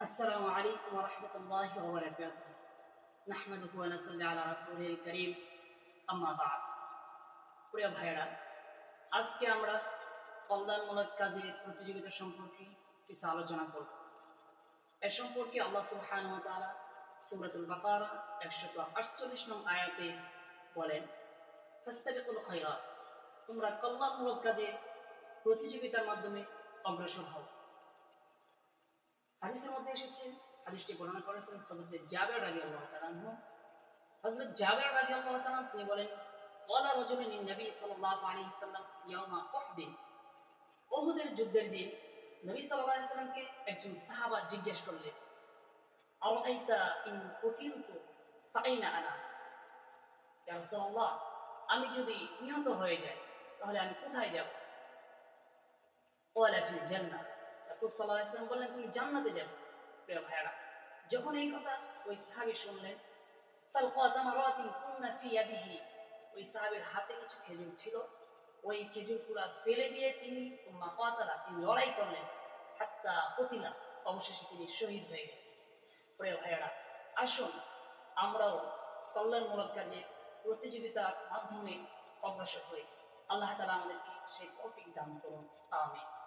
السلام عليكم ورحمة الله وبركاته نحمده ونصلي على رسوله الكريم أما بعد প্রিয় ভাইরা আজকে আমরা কল্যাণমূলক কাজে প্রতিযোগিতা সম্পর্কে কিছু আলোচনা করব এ সম্পর্কে আল্লাহ সুবহানাহু ওয়া তাআলা সূরাতুল বাকারা 148 নং আয়াতে বলেন ফাস্তাবিকুল খায়রাত তোমরা কল্যাণমূলক কাজে প্রতিযোগিতার মাধ্যমে অগ্রসর হও হাদিসের মধ্যে এসেছে, হাদিসটি বর্ণনা করেছেন হযরত জাবের রাদিয়াল্লাহু তাআলা আনহু। হযরত জাবের রাদিয়াল্লাহু তাআলা তিনি বলেন ওয়ালা রাজুলুন লিন নবী সাল্লাল্লাহু আলাইহি সাল্লাম ইয়াউমা উহদ উহুদের যুদ্ধের দিন নবী সাল্লাল্লাহু আলাইহি সাল্লামকে একজন সাহাবা জিজ্ঞেস করলেন, আরাইতা ইন কুতিলতু ফাইনা আনা? ইয়া রাসূলুল্লাহ, আমি যদি নিহত হয়ে যাই, তাহলে আমি কোথায় যাব? ওয়ালা ফিল জান্নাহ। রাসূল সাল্লাল্লাহু বললেন, তুমি জান্নাতে যাবে প্রিয় যখন এই কথা ওই সাহাবী শুনলেন কুননা ওই সাহাবীর হাতে কিছু খেজুর ছিল। ওই খেজুর পুরা ফেলে দিয়ে তিনি তিনি লড়াই করলেন। হাত্তা অবশেষে তিনি শহীদ হয়ে গেলেন। প্রিয় আসুন আমরাও কল্যাণমূলক কাজে প্রতিযোগিতার মাধ্যমে অগ্রসর হই। আল্লাহ তালা আমাদেরকে সেই তৌফিক দান করুন। আমিন।